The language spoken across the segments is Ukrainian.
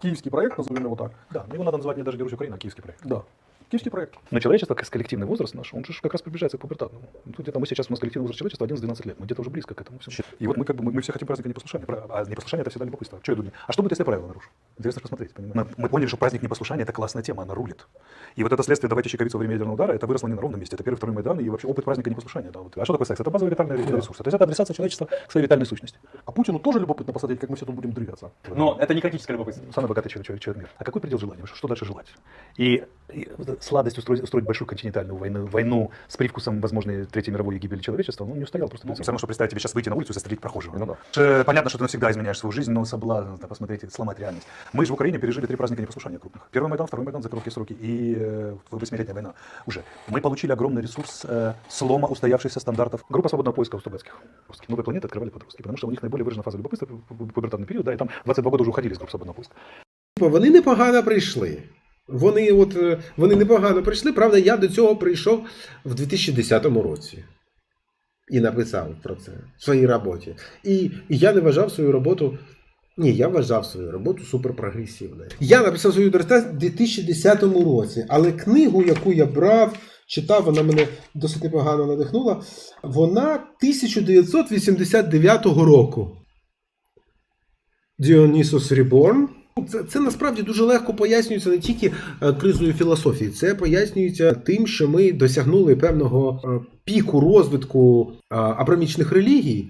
Киевский проект, назовем его так. Да, но его надо называть не даже Беларусь Украина, а киевский проект. Да. Киевский проект. Но человечество, как коллективный возраст наш, он же как раз приближается к пубертатному. Ну, Тут где-то мы сейчас, у нас коллективный возраст человечества 11-12 лет, мы где-то уже близко к этому всему. И вот мы как бы, мы, мы все хотим праздника непослушания, про- а непослушание это всегда любопытство. Что я думаю? А что будет, если я правила нарушу? Интересно посмотреть, понимаете? Мы, мы поняли, что праздник непослушания это классная тема, она рулит. И вот это следствие «давайте чековицу во время ядерного удара» это выросло не на ровном месте. Это первый, второй Майдан и вообще опыт праздника непослушания. Да, вот. А что такое секс? Это базовый витальный ресурс. То есть это адресация человечества к своей витальной сущности. А Путину тоже любопытно посмотреть, как мы все тут будем двигаться. Но это не критическое любопытство. Самый богатый человек, человек, человек мира. А какой предел желания? Что дальше желать? И, и сладость устроить, устроить большую континентальную войну, войну с привкусом возможной Третьей мировой гибели человечества, ну, не устоял просто. Ну, все равно, что представить тебе сейчас выйти на улицу и застрелить прохожего. Ну да. Э, Понятно, что ты навсегда изменяешь свою жизнь, но соблазн, это посмотрите, сломать реальность. Мы же в Украине пережили три праздника непослушания крупных. Первый Майдан, второй Майдан за короткие сроки и э, восьмилетняя война уже. Мы получили огромный ресурс э, слома устоявшихся стандартов. Группа свободного поиска у Стугацких. Русские. Новые планеты открывали под-русски, потому что у них наиболее выражена фаза любопытства, пу- пу- пубертатный период, да, и там 22 года уже уходили из групп свободного поиска. Типа, Вони непогано прийшли. Вони, от, е, вони непогано прийшли. Правда, я до цього прийшов в 2010 році. І написав про це в своїй роботі. І, і я не вважав свою роботу. ні, я вважав свою роботу суперпрогресивною. Я написав свою дисертацію в 2010 році, але книгу, яку я брав, читав, вона мене досить непогано надихнула. Вона 1989 року. Діонісус Ріборн. Це, це насправді дуже легко пояснюється не тільки е, кризою філософії, це пояснюється тим, що ми досягнули певного е, піку розвитку е, абрамічних релігій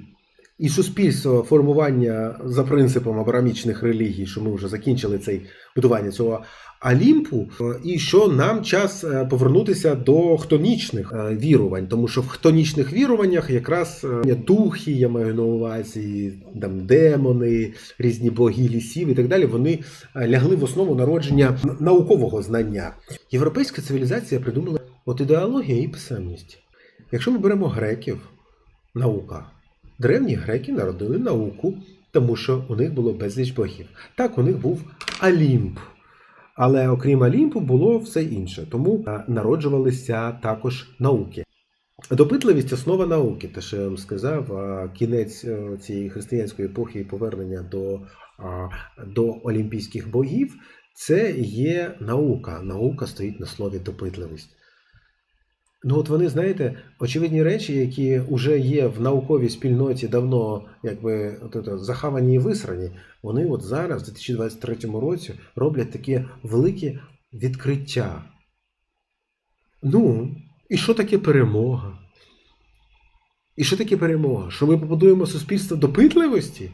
і суспільства формування за принципом абрамічних релігій, що ми вже закінчили цей будування цього Олімпу, е, і що нам час е, повернутися до хтонічних е, вірувань, тому що в хтонічних віруваннях якраз е, є духи, я маю на увазі там демони, різні боги лісів і так далі. Вони лягли в основу народження наукового знання. Європейська цивілізація придумала от ідеологія і писемність. Якщо ми беремо греків, наука. Древні греки народили науку, тому що у них було безліч богів. Так, у них був Олімп. Але окрім Олімпу було все інше, тому е, народжувалися також науки. Допитливість основа науки, те, що я вам сказав, кінець е, цієї християнської епохи і повернення до, до олімпійських богів це є наука. Наука стоїть на слові допитливість. Ну, от вони, знаєте, очевидні речі, які вже є в науковій спільноті давно якби от это, захавані і висрані, вони от зараз, в 2023 році, роблять таке велике відкриття. Ну, і що таке перемога? І що таке перемога? Що ми побудуємо суспільство допитливості?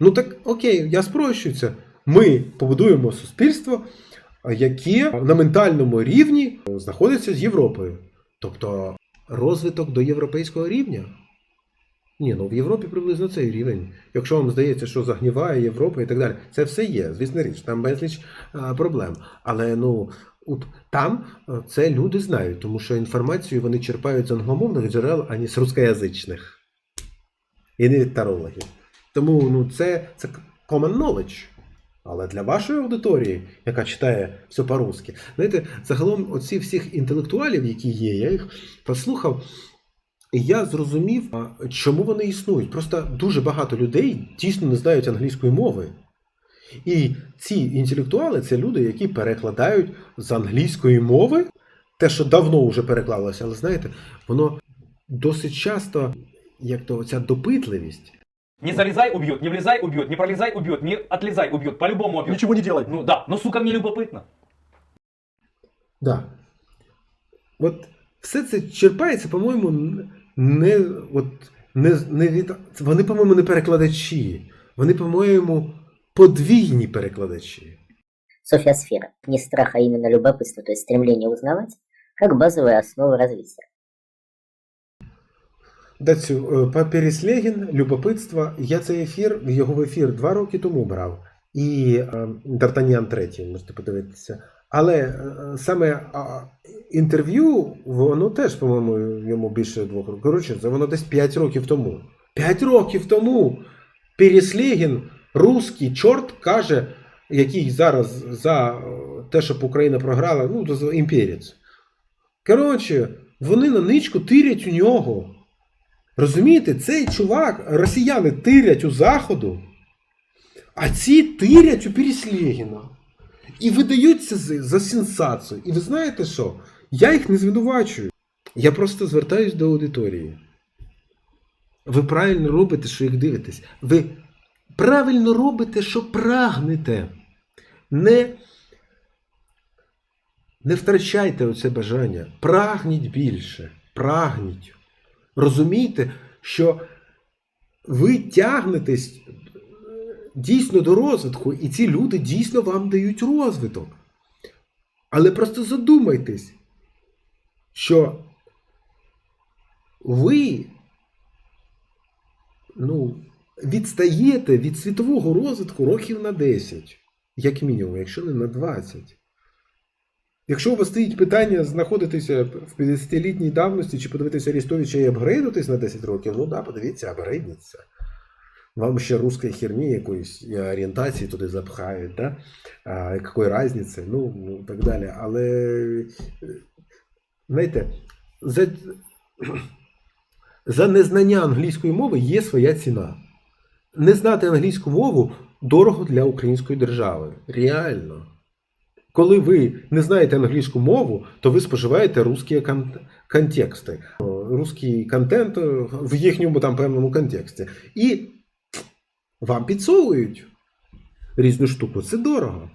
Ну так окей, я спрощую це. Ми побудуємо суспільство, яке на ментальному рівні знаходиться з Європою. Тобто розвиток до європейського рівня. Ні, ну в Європі приблизно цей рівень. Якщо вам здається, що загніває Європа і так далі, це все є, звісно річ, там безліч проблем. Але ну от там це люди знають, тому що інформацію вони черпають з англомовних джерел, а не з рускоязичних. І не від тарологів. Тому ну, це, це common knowledge. Але для вашої аудиторії, яка читає все по-русски, знаєте, загалом оці всіх інтелектуалів, які є, я їх послухав, і я зрозумів, чому вони існують. Просто дуже багато людей дійсно не знають англійської мови. І ці інтелектуали це люди, які перекладають з англійської мови те, що давно вже переклалося, але знаєте, воно досить часто, як то ця допитливість. Не залезай, убьет, не влезай, убьет, не пролезай, убьет, не отлезай, убьет, по-любому убьет. Ничего не делай. Ну да, но сука мне любопытно. Да. От все це черпається, по-моєму, не, от, не, не від... Вони, по-моєму, не перекладачі. Вони, по-моєму, подвійні перекладачі. София Сфера. Не страх, а именно любопытство, то есть стремление узнавать, как базовая основа развития. Дацю, е, Папіріс Легін. Я цей ефір, його в ефір два роки тому брав. І е, Д'Артаньян третій, можете подивитися. Але е, саме інтерв'ю, воно теж, по-моєму, йому більше двох років. Коротше, це воно десь 5 років тому. 5 років тому Піріслагін, русський чорт, каже, який зараз за те, щоб Україна програла, ну, імперець. Коротше, вони на ничку тирять у нього. Розумієте, цей чувак, росіяни тирять у Заходу, А ці тирять у Переслегіна. І видаються за сенсацію. І ви знаєте що? Я їх не звинувачую. Я просто звертаюсь до аудиторії. Ви правильно робите, що їх дивитесь. Ви правильно робите, що прагнете. Не, не втрачайте оце бажання. Прагніть більше. Прагніть. Розумійте, що ви тягнетесь е, дійсно до розвитку, і ці люди дійсно вам дають розвиток. Але просто задумайтесь, що ви ну, відстаєте від світового розвитку років на 10, як мінімум, якщо не на 20. Якщо у вас стоїть питання знаходитися в 50-літній давності чи подивитися Арістовича і апгрейдитись на 10 років, ну да, подивіться, апгрейдніться. Вам ще русської херні якоїсь орієнтації туди запхають, да? а, якої різниці, ну, ну так далі. Але е, знаєте, за, за незнання англійської мови є своя ціна. Не знати англійську мову дорого для української держави. Реально. Коли ви не знаєте англійську мову, то ви споживаєте русські кон- контексти, русський контент е, в їхньому там певному контексті. І вам підсовують різну штуку. Це дорого.